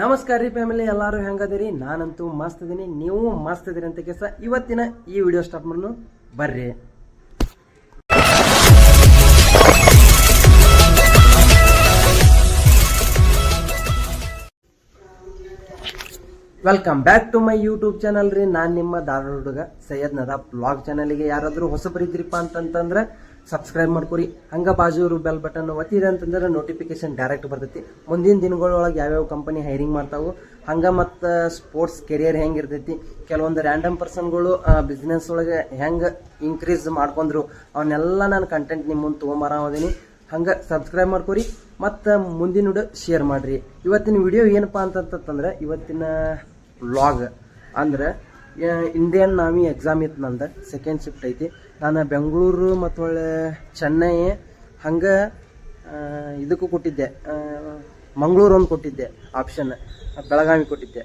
ನಮಸ್ಕಾರ ರೀ ಫ್ಯಾಮಿಲಿ, ಎಲ್ಲರೂ ಹೆಂಗದಿರಿ ನಾನಂತೂ ಮಸ್ತ್ ಇದೀನಿ. ನೀವು ಮಸ್ತ್ ಇದೀರಿ ಅಂತ ಕೇಸ ಇವತ್ತಿನ ಈ ವಿಡಿಯೋ ಸ್ಟಾರ್ಟ್ ಮಾಡೋಣ. ಬರ್ರಿ. Welcome back to my YouTube channel ರೀ. ನಾನು ನಿಮ್ಮ ಧಾರವಾಡ ಹುಡುಗ ಸೈಯದ್ ನದಾಬ್ ಬ್ಲಾಗ್ ಚಾನಲ್ಗೆ ಯಾರಾದರೂ ಹೊಸಬರಿದ್ರಿಪ್ಪ ಅಂತಂತಂದ್ರೆ ಸಬ್ಸ್ಕ್ರೈಬ್ ಮಾಡ್ಕೊರಿ. ಹಂಗೆ ಬಾಜು ಬೆಲ್ ಬಟನ್ ಒತ್ತಿದೆ ಅಂತಂದ್ರೆ ನೋಟಿಫಿಕೇಶನ್ ಡೈರೆಕ್ಟ್ ಬರ್ತೈತಿ. ಮುಂದಿನ ದಿನಗಳೊಳಗೆ ಯಾವ್ಯಾವ ಕಂಪನಿ ಹೈರಿಂಗ್ ಮಾಡ್ತಾವು, ಹಂಗೆ ಮತ್ತು ಸ್ಪೋರ್ಟ್ಸ್ ಕೆರಿಯರ್ ಹೆಂಗೆ ಇರ್ತೈತಿ, ಕೆಲವೊಂದು ರ್ಯಾಂಡಮ್ ಪರ್ಸನ್ಗಳು ಬಿಸ್ನೆಸ್ ಒಳಗೆ ಹೆಂಗೆ ಇನ್ಕ್ರೀಸ್ ಮಾಡ್ಕೊಂಡ್ರು ಅವನ್ನೆಲ್ಲ ನಾನು ಕಂಟೆಂಟ್ ನಿಮ್ಮ ಮುಂದೆ ತೊಗೊಂಬರೋದೀನಿ ಹಂಗೆ ಸಬ್ಸ್ಕ್ರೈಬ್ ಮಾಡ್ಕೊರಿ. ಮತ್ತು ಮುಂದಿನ ಶೇರ್ ಮಾಡಿರಿ. ಇವತ್ತಿನ ವಿಡಿಯೋ ಏನಪ್ಪ ಅಂತಂತಂದ್ರೆ, ಇವತ್ತಿನ ವ್ಲಾಗ್ ಅಂದ್ರೆ ಇಂಡಿಯನ್ ನಾವಿ ಎಕ್ಸಾಮ್ ಇತ್ತು ನಂದು ಸೆಕೆಂಡ್ ಶಿಫ್ಟ್ ಐತಿ. ನಾನು ಬೆಂಗಳೂರು ಮತ್ತು ಒಳ್ಳೆ ಚೆನ್ನೈ, ಹಂಗೆ ಇದಕ್ಕೂ ಕೊಟ್ಟಿದ್ದೆ. ಮಂಗಳೂರು ಒಂದು ಕೊಟ್ಟಿದ್ದೆ ಆಪ್ಷನ್ ಬೆಳಗಾವಿ ಕೊಟ್ಟಿದ್ದೆ.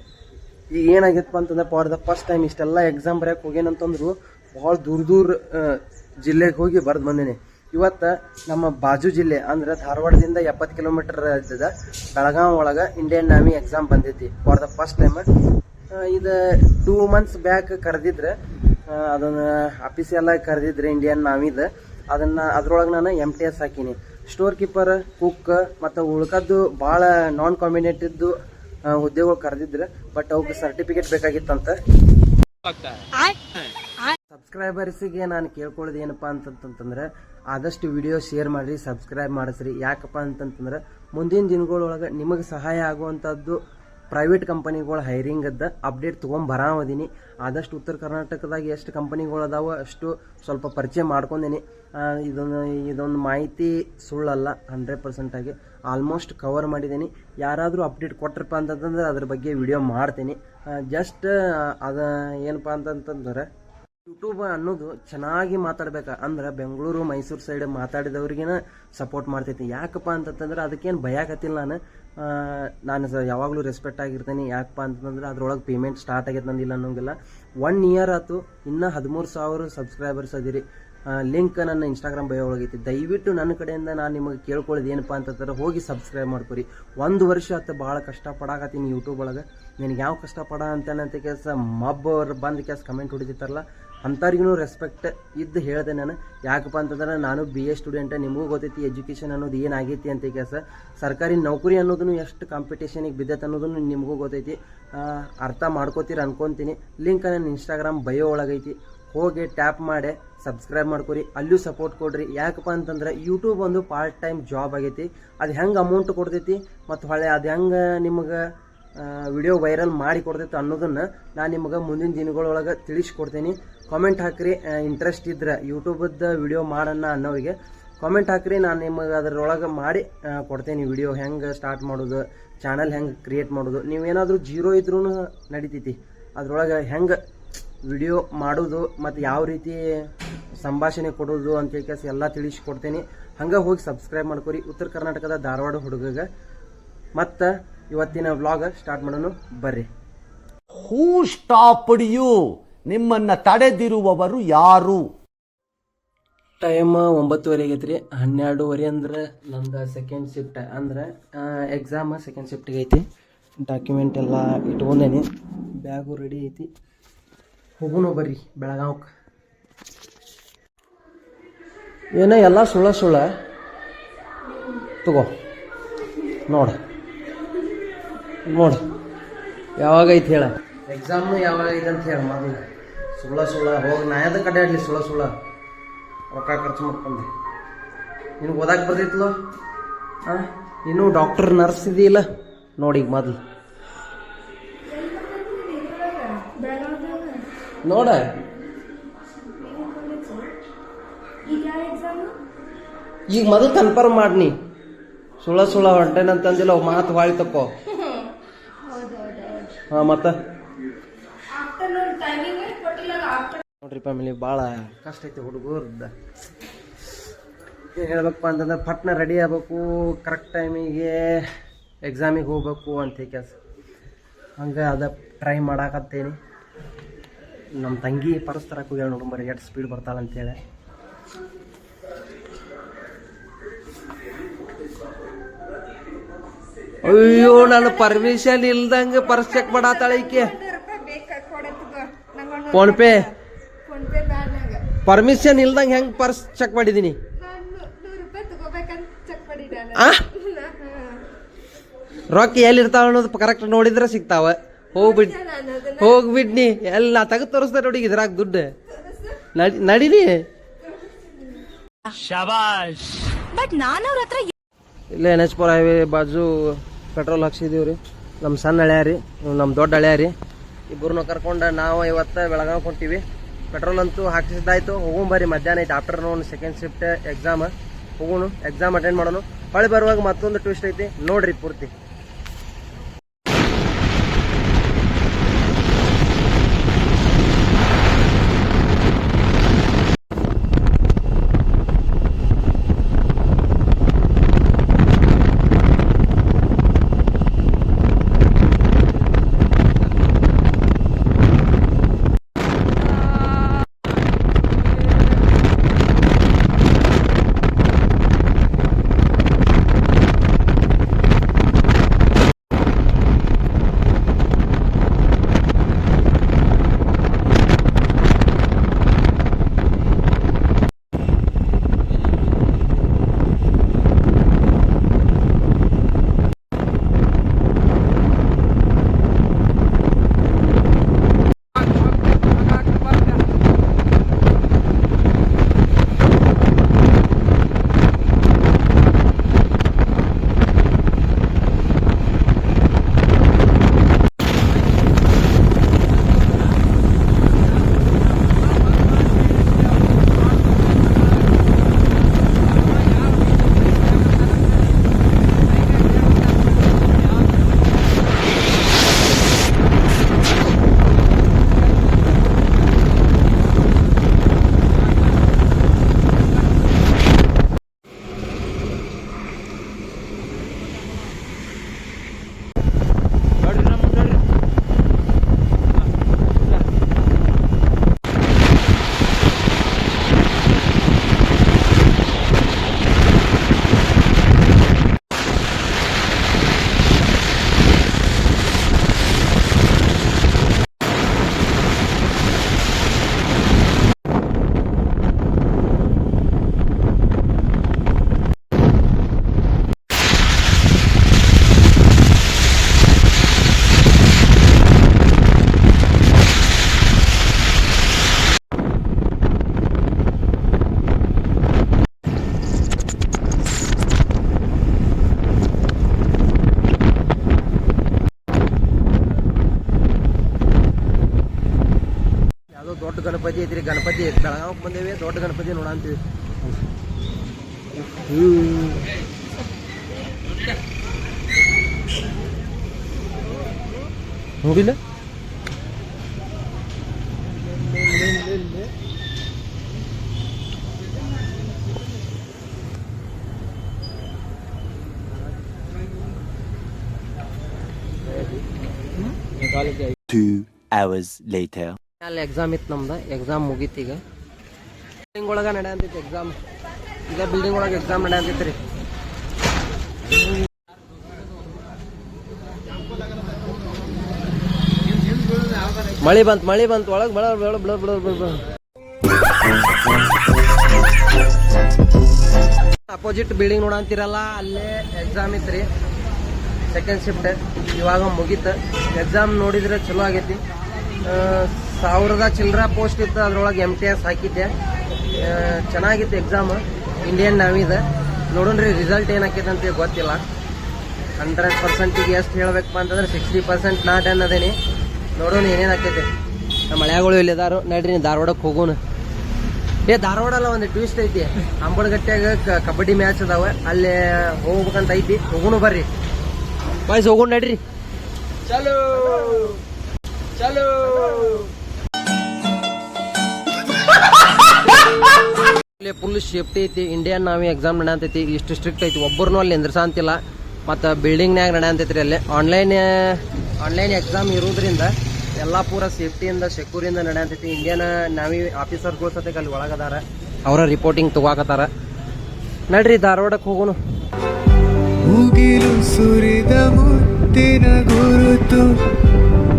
ಈಗ ಏನಾಗಿತ್ತು ಅಂತಂದ್ರೆ ಫಾರ್ ದ ಫಸ್ಟ್ ಟೈಮ್ ಇಷ್ಟೆಲ್ಲ ಎಕ್ಸಾಮ್ ಬರೆಯೋಕೆ ಹೋಗೇನಂತಂದ್ರು ಭಾಳ ದೂರ ದೂರ ಜಿಲ್ಲೆಗೆ ಹೋಗಿ ಬರೆದು ಬಂದೇನೆ. ಇವತ್ತು ನಮ್ಮ ಬಾಜು ಜಿಲ್ಲೆ, ಅಂದ್ರೆ ಧಾರವಾಡದಿಂದ ಎಪ್ಪತ್ತು ಕಿಲೋಮೀಟರ್ ಇದ್ದದ, ಬೆಳಗಾವಿ ಒಳಗೆ ಇಂಡಿಯನ್ ನಾಮಿ ಎಕ್ಸಾಮ್ ಬಂದೈತಿ. ಫಾರ್ ದ ಫಸ್ಟ್ ಟೈಮ್ ಇದು ಟೂ ಮಂತ್ಸ್ ಬ್ಯಾಕ್ ಕರೆದಿದ್ರೆ ಅದನ್ನ ಆಗಿ ಕರೆದಿದ್ರೆ ಇಂಡಿಯನ್ ನಾವಿದ ಅದನ್ನ ಅದ್ರೊಳಗೆ ನಾನು ಎಂ ಟಿ ಎಸ್ ಹಾಕೀನಿ. ಸ್ಟೋರ್ ಕೀಪರ್ ಕುಕ್ ಮತ್ತು ಉಳ್ಕದ್ದು ಭಾಳ ನಾನ್ ಕಾಂಬಿನೇಟಿದ್ದು ಹುದ್ದೆಗಳು ಕರೆದಿದ್ರೆ ಬಟ್ ಅವಕ್ಕೆ ಸರ್ಟಿಫಿಕೇಟ್ ಬೇಕಾಗಿತ್ತಂತ. ಸಬ್ಸ್ಕ್ರೈಬರ್ಸಿಗೆ ನಾನು ಕೇಳ್ಕೊಳ್ಳೋದು ಏನಪ್ಪ ಅಂತಂತಂದ್ರೆ, ಆದಷ್ಟು ವಿಡಿಯೋ ಶೇರ್ ಮಾಡಿರಿ ಸಬ್ಸ್ಕ್ರೈಬ್ ಮಾಡಿಸ್ರಿ. ಯಾಕಪ್ಪ ಅಂತಂತಂದ್ರೆ, ಮುಂದಿನ ದಿನಗಳೊಳಗೆ ನಿಮಗೆ ಸಹಾಯ ಆಗುವಂಥದ್ದು ಪ್ರೈವೇಟ್ ಕಂಪನಿಗಳು ಹೈರಿಂಗದ್ದು ಅಪ್ಡೇಟ್ ತೊಗೊಂಬರಾವದೀನಿ ಆದಷ್ಟು ಉತ್ತರ ಕರ್ನಾಟಕದಾಗ ಎಷ್ಟು ಕಂಪನಿಗಳು ಅದಾವ ಅಷ್ಟು ಸ್ವಲ್ಪ ಪರಿಚಯ ಮಾಡ್ಕೊಂಡೀನಿ. ಇದೊಂದು ಇದೊಂದು ಮಾಹಿತಿ ಸುಳ್ಳಲ್ಲ ಹಂಡ್ರೆಡ್ ಪರ್ಸೆಂಟಾಗಿ ಆಲ್ಮೋಸ್ಟ್ ಕವರ್ ಮಾಡಿದ್ದೀನಿ ಯಾರಾದರೂ ಅಪ್ಡೇಟ್ ಕೊಟ್ರಪ್ಪ ಅಂತಂತಂದ್ರೆ ಅದ್ರ ಬಗ್ಗೆ ವಿಡಿಯೋ ಮಾಡ್ತೀನಿ. ಜಸ್ಟ್ ಅದು ಏನಪ್ಪ ಅಂತಂತಂದ್ರೆ ಯೂಟ್ಯೂಬ್ ಅನ್ನೋದು ಚೆನ್ನಾಗಿ ಮಾತಾಡ್ಬೇಕು. ಅಂದ್ರೆ ಬೆಂಗಳೂರು ಮೈಸೂರು ಸೈಡ್ ಮಾತಾಡಿದವ್ರಿಗೇನ ಸಪೋರ್ಟ್ ಮಾಡ್ತೈತಿ. ಯಾಕಪ್ಪ ಅಂತಂತಂದ್ರೆ ಅದಕ್ಕೇನು ಭಯಕತ್ತಿಲ್ಲ ನಾನು. ಆ, ನಾನು ಯಾವಾಗಲೂ ರೆಸ್ಪೆಕ್ಟ್ ಆಗಿರ್ತೇನೆ. ಯಾಕಪ್ಪ ಅಂತಂದ್ರೆ ಅದ್ರೊಳಗೆ ಪೇಮೆಂಟ್ ಸ್ಟಾರ್ಟ್ ಆಗೈತೆ ನಂದಿಲ್ಲ ಅನ್ನೋಂಗಿಲ್ಲ. ಒನ್ ಇಯರ್ ಆಯ್ತು ಇನ್ನೂ ಹದಿಮೂರು ಸಾವಿರ ಸಬ್ಸ್ಕ್ರೈಬರ್ಸ್ ಅದಿರಿ. ಲಿಂಕ್ ನನ್ನ ಇನ್ಸ್ಟಾಗ್ರಾಮ್ ಬಯೋ ಒಳಗೈತಿ ದಯವಿಟ್ಟು ನನ್ನ ಕಡೆಯಿಂದ ನಾನು ನಿಮಗೆ ಕೇಳ್ಕೊಳ್ಳೋದು ಏನಪ್ಪ ಅಂತಂದ್ರೆ ಹೋಗಿ ಸಬ್ಸ್ಕ್ರೈಬ್ ಮಾಡ್ಕೊರಿ. ಒಂದು ವರ್ಷ ಆಯ್ತು ಭಾಳ ಕಷ್ಟಪಡಾಕತ್ತೀನಿ ಯೂಟ್ಯೂಬ್ ಒಳಗೆ. ನಿನಗೆ ಯಾವ ಕಷ್ಟಪಡ ಅಂತ ಕೆಲಸ ಮಬ್ಬ ಅವ್ರು ಬಂದು ಕೆಲಸ ಕಮೆಂಟ್ ಹೊಡಿತಿರ್ತಾರಲ್ಲ ಅಂಥವ್ರಿಗೂ ರೆಸ್ಪೆಕ್ಟ್ ಇದ್ದು ಹೇಳಿದೆ ನಾನು. ಯಾಕಪ್ಪ ಅಂತಂದ್ರೆ ನಾನು ಬಿ ಎ ಸ್ಟೂಡೆಂಟ್ ನಿಮಗೂ ಗೊತ್ತೈತಿ ಎಜುಕೇಷನ್ ಅನ್ನೋದು ಏನಾಗೈತಿ ಅಂತ ಕೆಲಸ ಸರ್ಕಾರಿ ನೌಕರಿ ಅನ್ನೋದನ್ನು ಎಷ್ಟು ಕಾಂಪಿಟೇಷನಿಗೆ ಬಿದ್ದೈತೆ ಅನ್ನೋದನ್ನು ನಿಮಗೂ ಗೊತ್ತೈತಿ. ಅರ್ಥ ಮಾಡ್ಕೋತೀರ ಅನ್ಕೊತೀನಿ. ಲಿಂಕ್ ನನ್ನ ಇನ್ಸ್ಟಾಗ್ರಾಮ್ ಬಯೋ ಒಳಗೈತಿ. ಹೋಗಿ ಟ್ಯಾಪ್ ಮಾಡಿ ಸಬ್ಸ್ಕ್ರೈಬ್ ಮಾಡ್ಕೊರಿ. ಅಲ್ಲೂ ಸಪೋರ್ಟ್ ಕೊಡ್ರಿ. ಯಾಕಪ್ಪ ಅಂತಂದ್ರೆ ಯೂಟ್ಯೂಬ್ ಒಂದು ಪಾರ್ಟ್ ಟೈಮ್ ಜಾಬ್ ಆಗೈತಿ. ಅದು ಹೆಂಗೆ ಅಮೌಂಟ್ ಕೊಡ್ತೈತಿ ಮತ್ತು ಹೊಳೆ ಅದು ಹೆಂಗೆ ನಿಮಗೆ ವಿಡಿಯೋ ವೈರಲ್ ಮಾಡಿ ಕೊಡ್ತೈತೆ ಅನ್ನೋದನ್ನು ನಾನು ನಿಮಗೆ ಮುಂದಿನ ದಿನಗಳೊಳಗೆ ತಿಳಿಸ್ಕೊಡ್ತೀನಿ. ಕಾಮೆಂಟ್ ಹಾಕ್ರಿ ಇಂಟ್ರೆಸ್ಟ್ ಇದ್ರೆ ಯೂಟ್ಯೂಬದ್ದು ವಿಡಿಯೋ ಮಾಡೋಣ ಅನ್ನೋರಿಗೆ. ಕಾಮೆಂಟ್ ಹಾಕ್ರಿ, ನಾನು ನಿಮಗೆ ಅದರೊಳಗೆ ಮಾಡಿ ಕೊಡ್ತೇನೆ ವಿಡಿಯೋ ಹೆಂಗೆ ಸ್ಟಾರ್ಟ್ ಮಾಡೋದು ಚಾನಲ್ ಹೆಂಗೆ ಕ್ರಿಯೇಟ್ ಮಾಡೋದು. ನೀವೇನಾದರೂ ಜೀರೋ ಇದ್ರೂ ನಡಿತೈತಿ. ಅದರೊಳಗೆ ಹೆಂಗೆ ವಿಡಿಯೋ ಮಾಡೋದು, ಮತ್ತು ಯಾವ ರೀತಿ ಸಂಭಾಷಣೆ ಕೊಡೋದು ಅಂತ ಕೇಸ್ ಎಲ್ಲ ತಿಳಿಸ್ಕೊಡ್ತೇನೆ. ಹಂಗೆ ಹೋಗಿ ಸಬ್ಸ್ಕ್ರೈಬ್ ಮಾಡ್ಕೊರಿ. ಉತ್ತರ ಕರ್ನಾಟಕದ ಧಾರವಾಡ ಹುಡುಗಗೆ. ಮತ್ತು ಇವತ್ತಿನ ವ್ಲಾಗ್ ಸ್ಟಾರ್ಟ್ ಮಾಡೋಣ ಬರ್ರಿ. ಹೂ ಸ್ಟಾಪ್ ಯು ನಿಮ್ಮನ್ನ ತಡೆದಿರುವವರು ಯಾರು? ಟೈಮ್ ಒಂಬತ್ತುವರೆ ಆಗೈತ್ರಿ. ಹನ್ನೆರಡುವರೆ ಅಂದ್ರೆ ನಂದು ಸೆಕೆಂಡ್ ಶಿಫ್ಟ್ ಅಂದ್ರೆ ಎಕ್ಸಾಮ್ ಸೆಕೆಂಡ್ ಶಿಫ್ಟಿಗೆ ಐತಿ. ಡಾಕ್ಯುಮೆಂಟ್ ಎಲ್ಲ ಇಟ್ಕೊಂಡೇನಿ. ಬ್ಯಾಗು ರೆಡಿ ಐತಿ. ಹೋಗೋಣ ಬರ್ರಿ ಬೆಳಗಾವ್ಗೆ ಏನೋ ಎಲ್ಲ ಸುಳ್ಳ ಸುಳ್ಳ? ತಗೋ. ನೋಡ. ನೋಡ. ಯಾವಾಗ ಐತಿ ಹೇಳ? ಎಕ್ಸಾಮ್ ಯಾವಾಗ ಐತೆ ಅಂತ ಹೇಳ ಮೊದಲು. ಸುಳ್ಳ ಸುಳ್ಳ ಹೋಗಿ ನಾ ಯಾವ್ದು ಕಡೆ ಆಡ್ಲಿ ಸುಳ್ಳ ಸುಳ್ಳ? ರೊಕ್ಕ ಖರ್ಚು ಮಾಡ್ಕೊಂಡೆ. ನಿನಗೆ ಓದಾಕ್ ಬರ್ತೈತ್ಲೋ ಹಾಂ ನೀನು ಡಾಕ್ಟರ್ ನರ್ಸ್ ಇದೆಯಲ್ಲ? ನೋಡಿ ಈಗ ಮೊದಲು. ನೋಡ. ಈಗ ಮೊದಲು ಕನ್ಫರ್ಮ್ ಮಾಡ್ನಿ. ಸುಳ್ಳ ಸುಳ್ಳ ಹೊಂಟೇನಂತಂದಿಲ್ಲ ಅವ್ ಮಾತು ಹೊಳಿ ತಕೋ. ಹಾಂ ಮತ್ತೆ? ನೋಡ್ರಿ ಫ್ಯಾಮಿಲಿ ಭಾಳ ಕಷ್ಟ ಐತಿ ಹುಡುಗರ್ದ. ಏನು ಹೇಳ್ಬೇಕಪ್ಪ ಅಂತಂದ್ರೆ ಪಟ್ನ ರೆಡಿ ಆಗ್ಬೇಕು ಕರೆಕ್ಟ್ ಟೈಮಿಗೆ ಎಕ್ಸಾಮಿಗೆ ಹೋಗ್ಬೇಕು ಅಂತ ಕೆಲಸ. ಹಂಗೆ ಅದ ಟ್ರೈ ಮಾಡಾಕತ್ತೇನಿ. ನಮ್ಮ ತಂಗಿ ಪರಸ್ತರಕ್ಕೆ ಹೋಗ್ಯಾಳ ನೋಡು ಬರೀ ಎಷ್ಟು ಸ್ಪೀಡ್ ಬರ್ತಾಳೆ ಅಂತೇಳಿ. ಅಯ್ಯೋ ನಾನು ಪರ್ಮಿಷನ್ ಇಲ್ದಂಗೆ ಪರ್ಸ್ ಚೆಕ್ ಮಾಡಾತಾಳೆ ಈಕೆ. ನೂರು ರೂಪಾಯಿ ಬೇಕಾ ಕೊಡತ್ಗೋ ನಂಗೊಂದು ಫೋನ್ ಪೇ ಫೋನ್ ಪೇ ಬ್ಯಾನಾಗ ಪರ್ಮಿಷನ್ ಇಲ್ದಂಗೆ ಹೆಂಗ್ ಪರ್ಸ್ ಚೆಕ್ ಮಾಡಿದ್ದಾನೆ ಆ? ರೊಕ್ಕ ಎಲ್ಲಿ ಇರ್ತಾವ ಅನ್ನೋದು ಕರೆಕ್ಟ್ ನೋಡಿದ್ರೆ ಸಿಗ್ತಾವ. ಹೋಗ್ಬಿಡ್ ಹೋಗ್ಬಿಡ್ನಿ. ಎಲ್ಲ ನಾ ತೆಗೆದು ತೋರಿಸ್ದೆ ನೋಡಿ ಇದ್ರಾಗ ದುಡ್ಡು. ನಡಿ ನಡೀನಿ. ಬಟ್ ನಾನು ಅವ್ರ ಹತ್ರ ಇಲ್ಲೇ ಎನ್ ಎಚ್ ಪುರ ಹೈವೇ ಬಾಜು ಪೆಟ್ರೋಲ್ ಹಾಕ್ಸಿದೀವಿ ರೀ ನಮ್ಮ ಸಣ್ಣ ಹಳ್ಯಾರಿ ರೀ ನಮ್ಮ ದೊಡ್ಡ ಹಳ್ಯಾರಿ. ರೀ ಇಬ್ಬರನ್ನ ಕರ್ಕೊಂಡು ನಾವು ಇವತ್ತು ಬೆಳಗಾವ್ ಹೊಂಟೀವಿ. ಪೆಟ್ರೋಲ್ ಅಂತೂ ಹಾಕಿಸಿದ್ದಾಯ್ತು. ಹೋಗೋಣ ಬರ್ರಿ, ಮಧ್ಯಾಹ್ನ ಐತೆ. ಆಫ್ಟರ್ನೂನ್ ಸೆಕೆಂಡ್ ಶಿಫ್ಟ್ ಎಕ್ಸಾಮ್ ಹೋಗೋಣ ಎಕ್ಸಾಮ್ ಅಟೆಂಡ್ ಮಾಡೋಣ. ಹೊಳೆ ಬರುವಾಗ ಮತ್ತೊಂದು ಟ್ವಿಸ್ಟ್ ಐತಿ. ನೋಡ್ರಿ ಪೂರ್ತಿ. ದೊಡ್ಡ ಗಣಪತಿ ಐತ್ರಿ ಗಣಪತಿ ಬೆಳಗಾವಕ್ಕೆ ಬಂದೇವಿ ದೊಡ್ಡ ಗಣಪತಿ ನೋಡಂತೀವಿ ನೋಡಿಲ್ಲ Two hours later. ಅಲ್ಲಿ ಎಕ್ಸಾಮ್ ಇತ್ತು ನಮ್ದು. ಎಕ್ಸಾಮ್ ಮುಗೀತು ಈಗ. ಬಿಲ್ಡಿಂಗ್ ಒಳಗೆ ನಡೆಯಂತಿತ್ತು ಎಕ್ಸಾಮ್ ಈಗ ಬಿಲ್ಡಿಂಗ್ ಒಳಗೆ ಎಕ್ಸಾಮ್ ನಡೆಯಂತೈತಿ ರೀ. ಮಳಿ ಬಂತು ಮಳಿ ಬಂತು. ಒಳಗೆ ಬೆಳ, ಬಳ ಬಳ ಅಪೋಸಿಟ್ ಬಿಲ್ಡಿಂಗ್ ನೋಡಂತಿರಲ್ಲ ಅಲ್ಲೇ ಎಕ್ಸಾಮ್ ಇತ್ತು ಸೆಕೆಂಡ್ ಶಿಫ್ಟ್ ಇವಾಗ ಮುಗೀತು. ಎಕ್ಸಾಮ್ ನೋಡಿದ್ರೆ ಚಲೋ ಆಗೈತಿ. ಸಾವಿರದ ಚಿಲ್ಲರ ಪೋಸ್ಟ್ ಇತ್ತು, ಅದ್ರೊಳಗೆ ಎಂ ಟಿ ಎಸ್ ಹಾಕಿದ್ದೆ. ಚೆನ್ನಾಗಿತ್ತು ಎಕ್ಸಾಮ್ ಇಂಡಿಯನ್ ನಾವಿದೆ ನೋಡೋಣ್ರಿ ರಿಸಲ್ಟ್ ಏನಾಕೈತೆ ಅಂತ ಗೊತ್ತಿಲ್ಲ. ಹಂಡ್ರೆಡ್ ಪರ್ಸೆಂಟಿಗೆ ಎಷ್ಟು ಹೇಳಬೇಕು ಅಂತಂದ್ರೆ ಸಿಕ್ಸ್ಟಿ ಪರ್ಸೆಂಟ್ ನಾಟ್ ಅನ್ನೋದೇನಿ ನೋಡೋಣ ಏನೇನು ಆಕೈತೆ ನಮ್ಮ ಮಳೆಗಳು ಇಲ್ಲಿದಾರು. ನಡ್ರಿ ನೀವು ಧಾರವಾಡಕ್ಕೆ ಹೋಗೋಣ ಏ ಧಾರವಾಡಲ್ಲ ಒಂದು ಟ್ವಿಸ್ಟ್ ಐತಿ. ಅಂಬಳಗಟ್ಟೆಗ ಕಬಡ್ಡಿ ಮ್ಯಾಚ್ ಅದಾವೆ. ಅಲ್ಲಿ ಹೋಗ್ಬೇಕಂತ ಐತಿ. ಹೋಗೋಣ ಬರ್ರಿ. ಬಾಯ್ಸ್ ಹೋಗೋಣ ನಡ್ರಿ. ಚಲೋ! ಚಲೋ ಇಲ್ಲಿ ಫುಲ್ ಸೇಫ್ಟಿ ಐತಿ. ಇಂಡಿಯನ್ ನಾವಿ ಎಕ್ಸಾಮ್ ನಡೆಯಂತೈತಿ. ಇಷ್ಟು ಸ್ಟ್ರಿಕ್ಟ್ ಐತಿ. ಒಬ್ಬರನ್ನೂ ಅಲ್ಲಿ ನಿಂದ್ರಸಂತಿಲ್ಲ ಮತ್ತು ಬಿಲ್ಡಿಂಗ್ನ್ಯಾಗ ನಡೆಯಂತೈತ್ರಿ ಅಲ್ಲಿ. ಆನ್ಲೈನ್ ಆನ್ಲೈನ್ ಎಕ್ಸಾಮ್ ಇರೋದ್ರಿಂದ ಎಲ್ಲ ಪೂರ ಸೇಫ್ಟಿಯಿಂದ ಸೆಕ್ಯೂರಿಂದ ನಡೆಯಂತೈತಿ. ಇಂಡಿಯನ್ ನಾವಿ ಆಫೀಸರ್ಗಳು ಗೋಸತೆ ಅಲ್ಲಿ ಒಳಗದಾರ. ಅವರ ರಿಪೋರ್ಟಿಂಗ್ ತಗೋಕತ್ತಾರ. ನಡ್ರಿ ಧಾರವಾಡಕ್ಕೆ ಹೋಗೋನು. ಮುಗಿಲು ಸುರಿದ ಮುತ್ತಿನ ಗುರುತು.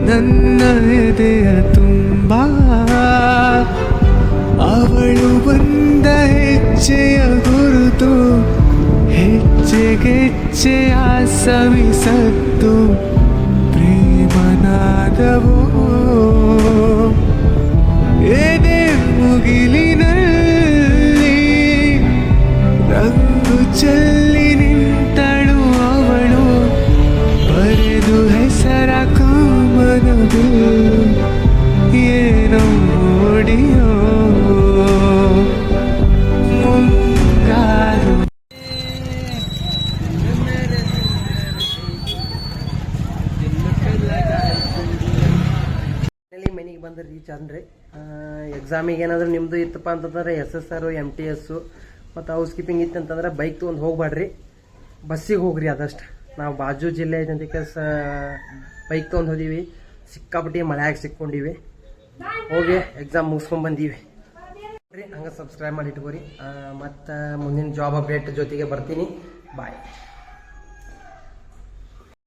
ನನ್ನ ಎದೆಯ ತುಂಬ. ಅವಳು ಬಂದ ಹೆಜ್ಜೆಯ ಗುರುತು ಹೆಜ್ಜೆಗೆಜ್ಜೆಯ ಸವಿಸತ್ತು ಪ್ರೇಮನಾದವು ಎದೆ ಮುಗಿಲಿನಲ್ಲಿ ರಂಗು ಚೆಲ್ಲಿ ಎಕ್ಸಾಮಿಗೆ ಏನಾದರೂ ನಿಮ್ಮದು ಇತ್ತಪ್ಪ ಅಂತಂದ್ರೆ S S R M T S ಮತ್ತು ಹೌಸ್ ಕೀಪಿಂಗ್ ಇತ್ತು ಅಂತಂದ್ರೆ ಬೈಕ್ ತೊಗೊಂಡು ಹೋಗ್ಬೇಡ್ರಿ ಬಸ್ಸಿಗೆ ಹೋಗ್ರಿ ಅದಷ್ಟು ನಾವು ಬಾಜು ಜಿಲ್ಲೆ ಐತೆ ಸ ಬೈಕ್ ತೊಗೊಂಡು ಹೋದೀವಿ. ಸಿಕ್ಕಾಪಟ್ಟಿ ಮಳೆಯಾಗ ಸಿಕ್ಕೊಂಡಿವಿ. ಹೋಗಿ ಎಕ್ಸಾಮ್ ಮುಗಿಸ್ಕೊಂಡ್ ಬಂದೀವಿ. ಹಂಗೆ ಸಬ್ಸ್ಕ್ರೈಬ್ ಮಾಡಿ ಇಟ್ಕೋರಿ. ಮತ್ತು ಮುಂದಿನ ಜಾಬ್ ಅಪ್ಡೇಟ್ ಜೊತೆಗೆ ಬರ್ತೀನಿ. ಬಾಯ್